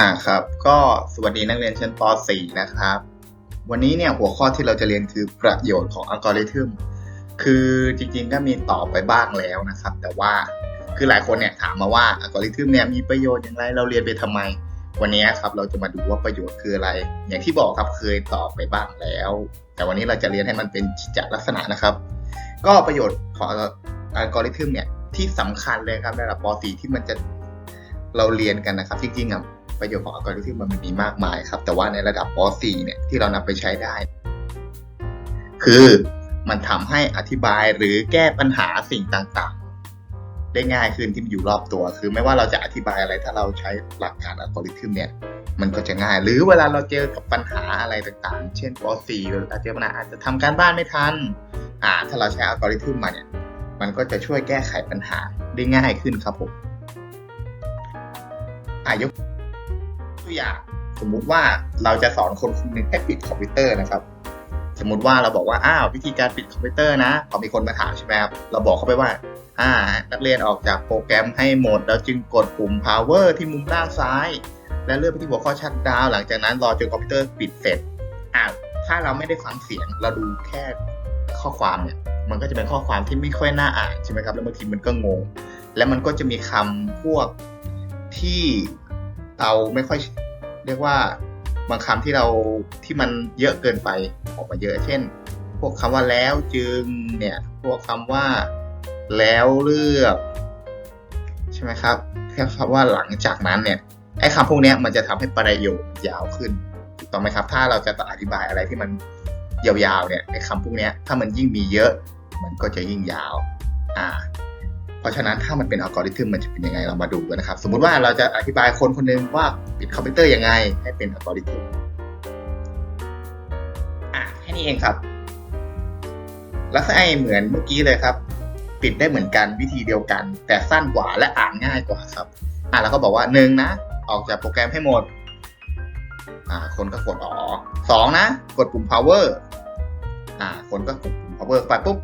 ่าครับ ก็สวัสดีนักเรียนชั้นป .4 นะครับ วันนี้เนี่ยหัวข้อที่เราจะเรียนคือประโยชน์ของอัลกอริทึมคือจริงๆก็มีตอบไปบ้างแล้วนะครับ แต่ว่าคือหลายคนเนี่ยถามมาว่าอัลกอริทึมเนี่ยมีประโยชน์อย่างไรเราเรียนไปทำไม วันนี้ครับเราจะมาดูว่าประโยชน์คืออะไร อย่างที่บอกครับเคยตอบไปบ้างแล้ว แต่วันนี้เราจะเรียนให้มันเป็นกิจลักษณะนะครับ ก็ประโยชน์ของอัลกอริทึมเนี่ยที่สำคัญเลยครับในระดับป .4 ที่มันจะเราเรียนกันนะครับจริงๆอะ ประโยชน์ของอัลกอริทึมมันมีมากมายครับ แต่ว่าในระดับป .4 เนี่ยที่เรานำไปใช้ได้ คือมันทำให้อธิบายหรือแก้ปัญหาสิ่งต่างๆ ได้ง่ายขึ้นที่มันอยู่รอบตัว คือไม่ว่าเราจะอธิบายอะไรถ้าเราใช้หลักการอัลกอริทึมเนี่ยมันก็จะง่าย หรือเวลาเราเจอกับปัญหาอะไรต่างๆ เช่นป .4 เวลาเจอปัญหาอาจจะทำการบ้านไม่ทันอ่าถ้าเราใช้อัลกอริทึมมาเนี่ยมันก็จะช่วยแก้ไขปัญหาได้ง่ายขึ้นครับผมอายก ตัวอย่าง สมมุติว่าเราจะสอนคนคนหนึ่งให้ปิดคอมพิวเตอร์นะครับ สมมุติว่าเราบอกว่าอ้าววิธีการปิดคอมพิวเตอร์นะพอมีคนมาถามใช่ไหมครับเราบอกเขาไปว่าอ่านักเรียนออกจากโปรแกรมให้หมด แล้วจึงกดปุ่ม power ที่มุมด้านซ้าย และเลื่อนไปที่หัวข้อชัดดาวหลังจากนั้นรอจนคอมพิวเตอร์ปิดเสร็จอ่าถ้าเราไม่ได้ฟังเสียงเราดูแค่ข้อความเนี่ยมันก็จะเป็นข้อความที่ไม่ค่อยน่าอ่านใช่ไหมครับแล้วบางทีมันก็งง แล้วมันก็จะมีคำพวกที่ เราไม่ค่อยเรียกว่าบางคำที่เราที่มันเยอะเกินไปออกมาเยอะ เช่น พวกคำว่าแล้วจึงเนี่ยพวกคำว่าแล้วเลือกใช่ไหมครับแค่คำว่าหลังจากนั้นเนี่ยไอ้คำพวกนี้มันจะทำให้ประโยคยาวขึ้นถูกต้องไหมครับ ถ้าเราจะอธิบายอะไรที่มันยาวๆเนี่ยไอ้คำพวกนี้ถ้ามันยิ่งมีเยอะ มันก็จะยิ่งยาวอ่า เพราะฉะนั้นถ้ามันเป็นอัลกอริทึมมันจะเป็นยังไงเรามาดูกันนะครับ สมมุติว่าเราจะอธิบายคนคนหนึงว่าปิดคอมพิวเตอร์ยังไงให้เป็นอัลกอริทึมอะแค่นี้เองครับ ลักษณะเหมือนเมื่อกี้เลยครับ ปิดได้เหมือนกันวิธีเดียวกัน แต่สั้นกว่าและอ่านง่ายกว่าครับอะเราก็บอกว่าหนึ่งนะ ออกจากโปรแกรมให้หมดอ่าคนก็กดออกสองนะ กดปุ่ม power อ่าคนก็กดปุ่ม power ไปปุ๊บ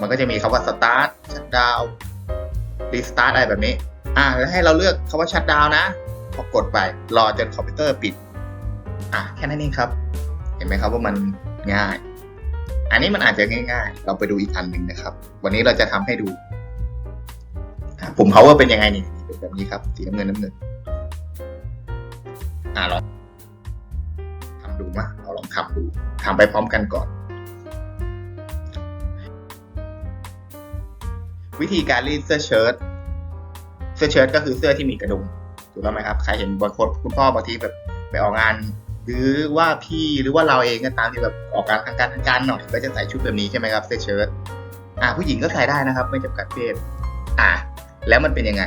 มันก็จะมีคำว่า start shutdown restart อะไรแบบนี้ อ่าแล้วให้เราเลือกคำว่า shutdown นะ พอกดไปรอจนคอมพิวเตอร์ปิด อะแค่นั้นเองครับ เห็นไหมครับว่ามันง่าย อันนี้มันอาจจะง่าย ๆ เราไปดูอีกอันหนึ่งนะครับ วันนี้เราจะทำให้ดูอะปุ่ม power เป็นยังไงนี่เป็นแบบนี้ครับ สีน้ำเงินน้ำเงิน อ่าลองทำดูมาเราลองทำดูทำไปพร้อมกันก่อน วิธีการรีดเสื้อเชิ้ตเสื้อเชิ้ตก็คือเสื้อที่มีกระดุมถูกต้องไหมครับใครเห็นบางคนคุณพ่อบางทีแบบไปออกงาน หรือว่าพี่หรือว่าเราเองก็ตามที่แบบออกงานทางการทางการหน่อยก็จะใส่ชุดแบบนี้ใช่ไหมครับเสื้อเชิ้ตอ่าผู้หญิงก็ใส่ได้นะครับ ไม่จำกัดเพศอ่า แล้วมันเป็นยังไง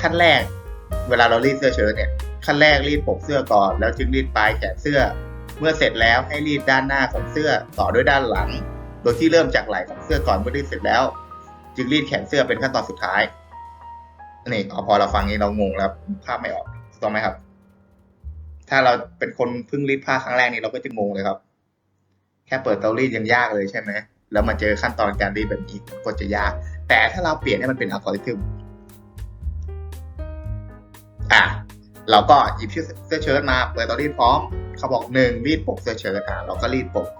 ขั้นแรก เวลาเรารีดเสื้อเชิ้ตเนี่ยขั้นแรกรีดปกเสื้อก่อนแล้วจึงรีดปลายแขนเสื้อ เมื่อเสร็จแล้วให้รีดด้านหน้าของเสื้อต่อด้วยด้านหลัง โดยที่เริ่มจากไหล่ของเสื้อก่อนเมื่อรีดเสร็จแล้ว จึงรีดแขนเสื้อเป็นขั้นตอนสุดท้ายนี่อาพอเราฟังนี้เรางงแล้วภาพไม่ออกถูกต้องไหมครับ ถ้าเราเป็นคนเพิ่งรีดผ้าครั้งแรกนี่เราก็จะงงเลยครับ แค่เปิดเตารีดยังยากเลยใช่ไหมแล้วมาเจอขั้นตอนการรีดแบบนี้ก็จะยาก แต่ถ้าเราเปลี่ยนให้มันเป็นอัลกอริทึมอะเราก็หยิบเสื้อเชิ้ตมาเปิดเตารีดพร้อมเขาบอกหนึ่งรีดปกเสื้อเชิ้ตอะเราก็รีดปกก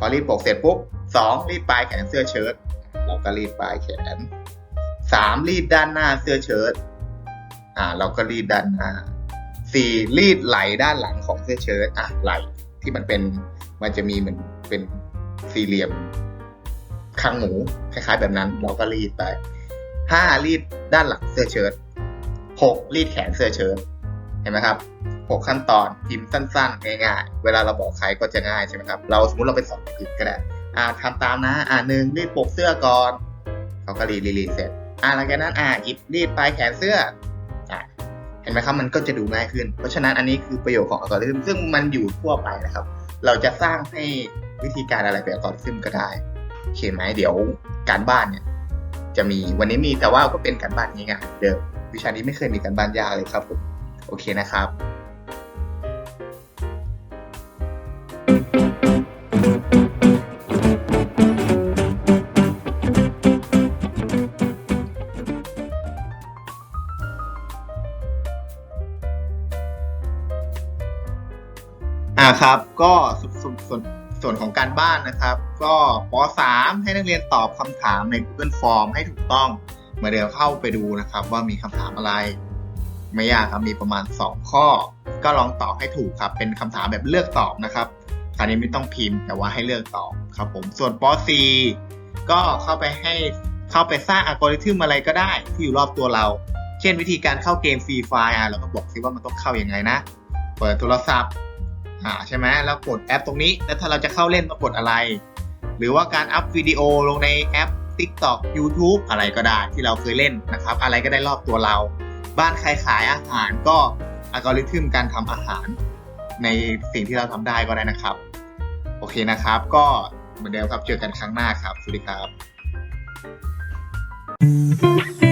พอรีดปกเสร็จปุ๊บสองรีดปลายแขนเสื้อเชิ้ตเราก็รีดปลายแขนสามรีดด้านหน้าเสื้อเชิ้ตอ่า เราก็รีดด้านหน้าสี่รีดไหล่ด้านหลังของเสื้อเชิ้ตอะไหล่ที่มันเป็นมันจะมีเหมือนเป็นสี่เหลี่ยมคางหมูคล้ายๆแบบนั้น เราก็รีดไปห้ารีดด้านหลังเสื้อเชิ้ตหกรีดแขนเสื้อเชิ้ตเห็นไหมครับ หกขั้นตอนพิมพ์สั้นๆ ง่ายๆ เวลาเราบอกใครก็จะง่ายใช่ไหมครับ เราสมมติเราไปสอนคนอื่นก็ได้ อ่าทำตามนะ อ่าหนึ่งรีดปกเสื้อก่อน เขาก็รีดรีดรีเสร็จ อ่าหลังจากนั้น อ่าหยิบรีดปลายแขนเสื้อ อ่าเห็นไหมครับ มันก็จะดูง่ายขึ้น เพราะฉะนั้นอันนี้คือประโยชน์ของอัลกอริทึมซึ่งมันอยู่ทั่วไปนะครับ เราจะสร้างให้วิธีการอะไรเป็นอัลกอริทึมก็ได้โอเคไหมเดี๋ยวการบ้านเนี่ยจะมีวันนี้มีแต่ว่าก็เป็นการบ้านง่ายๆเดิมวิชานี้ไม่เคยมีการบ้านยากเลยครับผมโอเคนะครับ อ่าครับ ก็ส่วนส่วนส่วนของการบ้านนะครับ ก็ป .3 ให้นักเรียนตอบคำถามใน Google Form ให้ถูกต้องเมื่อเดี๋ยวเข้าไปดูนะครับ ว่ามีคำถามอะไร ไม่ยากครับมีประมาณ 2 ข้อ ก็ลองตอบให้ถูกครับ เป็นคำถามแบบเลือกตอบนะครับคราวนี้ไม่ต้องพิมพ์แต่ว่าให้เลือกตอบครับผมส่วนป .4 ก็เข้าไปให้เข้าไปสร้างอัลกอริทึมอะไรก็ได้ ที่อยู่รอบตัวเรา เช่นวิธีการเข้าเกมฟรีไฟล์อะเราก็บอกซิว่ามันต้องเข้าอยัางไงนะ เปิดโทรศัพท์ อ่าใช่ไหมแล้วกดแอปตรงนี้ แล้วถ้าเราจะเข้าเล่นต้องกดอะไร หรือว่าการอัพวิดีโอลงในแอป TikTok YouTube อะไรก็ได้ที่เราเคยเล่นนะครับ อะไรก็ได้รอบตัวเรา บ้านใครขายอาหารก็อัลกอริทึมการทำอาหาร ในสิ่งที่เราทำได้ก็ได้นะครับ โอเคนะครับ ก็เหมือนเดิมครับเจอกันครั้งหน้าครับ สวัสดีครับ